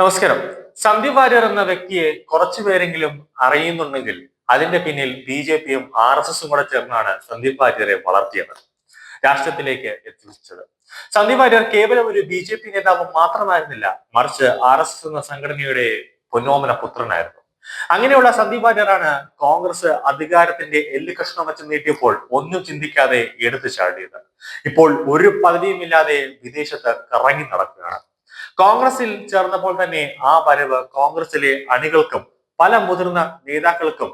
നമസ്കാരം. സന്ദീപ് വാര്യർ എന്ന വ്യക്തിയെ കുറച്ചു പേരെങ്കിലും അറിയുന്നുണ്ടെങ്കിൽ അതിന്റെ പിന്നിൽ ബി ജെ പിയും ആർ എസ് എസും കൂടെ ചേർന്നാണ് സന്ദീപ് വാര്യരെ വളർത്തിയത്. രാഷ്ട്രത്തിലേക്ക് എത്തിച്ചത്. സന്ദീപ് വാര്യർ കേവലം ഒരു ബി ജെ പി നേതാവ് മാത്രമായിരുന്നില്ല മറിച്ച് ആർ എസ് എസ് എന്ന സംഘടനയുടെ പൊന്നോമന പുത്രനായിരുന്നു. അങ്ങനെയുള്ള സന്ദീപ് വാര്യറാണ് കോൺഗ്രസ് അധികാരത്തിന്റെ എല്ല് കഷ്ണം വെച്ച് നീട്ടിയപ്പോൾ ഒന്നും ചിന്തിക്കാതെ എടുത്തു ചാടിയത്. ഇപ്പോൾ ഒരു പദവിയുമില്ലാതെ വിദേശത്ത് കറങ്ങി നടക്കുകയാണ്. കോൺഗ്രസിൽ ചേർന്നപ്പോൾ തന്നെ ആ വരവ് കോൺഗ്രസിലെ അണികൾക്കും പല മുതിർന്ന നേതാക്കൾക്കും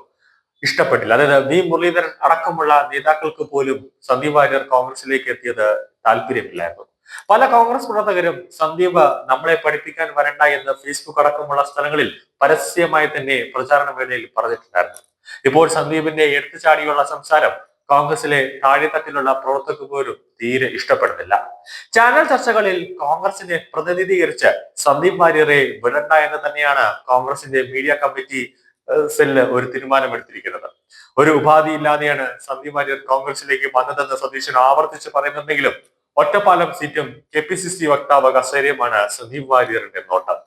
ഇഷ്ടപ്പെട്ടില്ല. അതായത് വി മുരളീധരൻ അടക്കമുള്ള നേതാക്കൾക്ക് പോലും സന്ദീപ് വാര്യർ കോൺഗ്രസിലേക്ക് എത്തിയത് താല്പര്യമില്ലായിരുന്നു. പല കോൺഗ്രസ് പ്രവർത്തകരും സന്ദീപ് നമ്മളെ പഠിപ്പിക്കാൻ വരണ്ട എന്ന് ഫേസ്ബുക്ക് അടക്കമുള്ള സ്ഥലങ്ങളിൽ പരസ്യമായി തന്നെ പ്രചാരണ വേളയിൽ പറഞ്ഞിട്ടുണ്ടായിരുന്നു. ഇപ്പോൾ സന്ദീപിന്റെ എടുത്തുചാടിയുള്ള സംസാരം കോൺഗ്രസിലെ താഴെത്തട്ടിലുള്ള പ്രവർത്തകർക്ക് പോലും തീരെ ഇഷ്ടപ്പെടുന്നില്ല. ചാനൽ ചർച്ചകളിൽ കോൺഗ്രസിനെ പ്രതിനിധീകരിച്ച് സന്ദീപ് വാര്യറെ വിടണ്ട എന്ന് തന്നെയാണ് കോൺഗ്രസിന്റെ മീഡിയ കമ്മിറ്റി സെല്ല് ഒരു തീരുമാനമെടുത്തിരിക്കുന്നത്. ഒരു ഉപാധി ഇല്ലാതെയാണ് സന്ദീപ് വാര്യർ കോൺഗ്രസിലേക്ക് വന്നതെന്ന് സതീശൻ ആവർത്തിച്ച് പറയുന്നുണ്ടെങ്കിലും ഒറ്റപ്പാലം സീറ്റും കെ പി സി സി വക്താവ് കസേരയുമാണ് സന്ദീപ് വാര്യറിന്റെ നോട്ടം.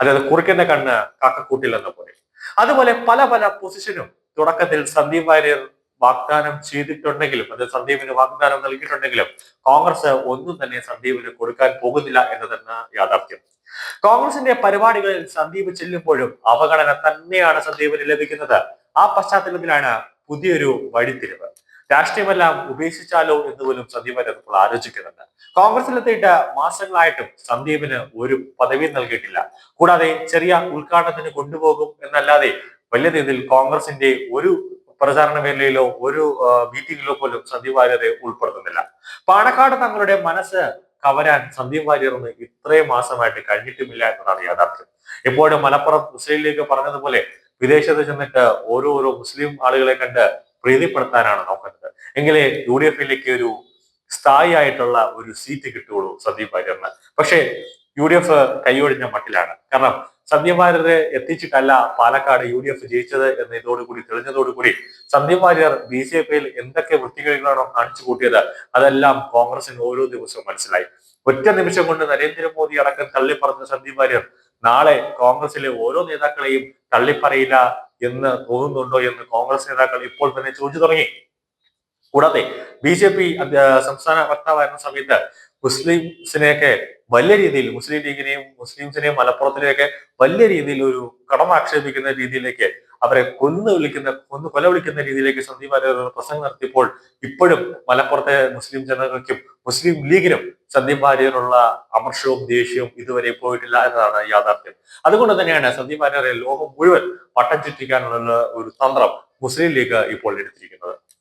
അതായത് കുറിക്കുന്ന കണ്ണ് കാക്കക്കൂട്ടിൽ എന്ന പോലെ അതുപോലെ പല പല പൊസിഷനും തുടക്കത്തിൽ സന്ദീപ് വാര്യർ വാഗ്ദാനം ചെയ്തിട്ടുണ്ടെങ്കിലും അത് സന്ദീപിന് വാഗ്ദാനം നൽകിയിട്ടുണ്ടെങ്കിലും കോൺഗ്രസ് ഒന്നും തന്നെ സന്ദീപിന് കൊടുക്കാൻ പോകുന്നില്ല എന്നത് യാഥാർത്ഥ്യം. കോൺഗ്രസിന്റെ പരിപാടികളിൽ സന്ദീപ് ചെല്ലുമ്പോഴും അവഗണന തന്നെയാണ് സന്ദീപിന് ലഭിക്കുന്നത്. ആ പശ്ചാത്തലത്തിലാണ് പുതിയൊരു വഴിത്തിരിവ്. രാഷ്ട്രീയമെല്ലാം ഉപേക്ഷിച്ചാലോ എന്ന് പോലും സന്ദീപ് വാര്യർ ഇപ്പോൾ ആലോചിക്കുന്നുണ്ട്. കോൺഗ്രസിലെത്തിയിട്ട് മാസങ്ങളായിട്ടും സന്ദീപിന് ഒരു പദവി നൽകിയിട്ടില്ല. കൂടാതെ ചെറിയ ഉദ്ഘാടനത്തിന് കൊണ്ടുപോകും എന്നല്ലാതെ വലിയ രീതിയിൽ കോൺഗ്രസിന്റെ ഒരു പ്രചാരണ വേലയിലോ ഒരു മീറ്റിങ്ങിലോ പോലും സന്ദീപ് വാര്യരെ ഉൾപ്പെടുത്തുന്നില്ല. പാണക്കാട് തങ്ങളുടെ മനസ്സ് കവരാൻ സന്ദീപ് വാര്യറിന് ഇത്രയും മാസമായിട്ട് കഴിഞ്ഞിട്ടുമില്ല എന്നതാണ് യാഥാർത്ഥ്യം. എപ്പോഴും മലപ്പുറം മുസ്ലിം ലീഗ് പറഞ്ഞതുപോലെ വിദേശത്ത് ചെന്നിട്ട് ഓരോരോ മുസ്ലിം ആളുകളെ കണ്ട് പ്രീതിപ്പെടുത്താനാണ് നോക്കുന്നത്. എങ്കിലേ യു ഡി എഫിലേക്ക് ഒരു സ്ഥായി ആയിട്ടുള്ള ഒരു സീറ്റ് കിട്ടുകയുള്ളൂ സന്ദീപ് വാര്യറിന്. പക്ഷേ യു ഡി എഫ് കൈയൊഴിഞ്ഞ മട്ടിലാണ്. കാരണം സന്ധ്യമാര്യരെ എത്തിച്ചിട്ടല്ല പാലക്കാട് യു ഡി എഫ് ജയിച്ചത് എന്ന് ഇതോടുകൂടി തെളിഞ്ഞതോടുകൂടി സന്ധ്യമാര്യർ ബി ജെ പിയിൽ എന്തൊക്കെ വൃത്തികളിലാണോ കാണിച്ചു കൂട്ടിയത് അതെല്ലാം കോൺഗ്രസിന് ഓരോ ദിവസവും മനസ്സിലായി. ഒറ്റ നിമിഷം കൊണ്ട് നരേന്ദ്രമോദി അടക്കം തള്ളിപ്പറഞ്ഞ സന്ധ്യമാര്യർ നാളെ കോൺഗ്രസിലെ ഓരോ നേതാക്കളെയും തള്ളിപ്പറയില്ല എന്ന് തോന്നുന്നുണ്ടോ എന്ന് കോൺഗ്രസ് നേതാക്കൾ ഇപ്പോൾ തന്നെ ചോദിച്ചു തുടങ്ങി. കൂടാതെ ബി ജെ പി സംസ്ഥാന വക്താവായിരുന്ന സമയത്ത് മുസ്ലിംസിനെയൊക്കെ വലിയ രീതിയിൽ മുസ്ലിം ലീഗിനെയും മുസ്ലിംസിനെയും മലപ്പുറത്തിനെയൊക്കെ വലിയ രീതിയിൽ ഒരു കടമാക്ഷേപിക്കുന്ന രീതിയിലേക്ക് അവരെ കൊന്നു വിളിക്കുന്ന കൊന്നു കൊല വിളിക്കുന്ന രീതിയിലേക്ക് സന്ദീപ് വാര്യർ പ്രസംഗം നടത്തിയപ്പോൾ ഇപ്പോഴും മലപ്പുറത്തെ മുസ്ലിം ജനതയ്ക്കും മുസ്ലിം ലീഗിനും സന്ദീപ് വാര്യറുള്ള അമർഷവും ദേഷ്യവും ഇതുവരെ പോയിട്ടില്ല എന്നതാണ് യാഥാർത്ഥ്യം. അതുകൊണ്ട് തന്നെയാണ് സന്ദീപ് വാര്യരെ ലോകം മുഴുവൻ വട്ടം ചുറ്റിക്കാനുള്ള ഒരു തന്ത്രം മുസ്ലിം ലീഗ് ഇപ്പോൾ എടുത്തിരിക്കുന്നത്.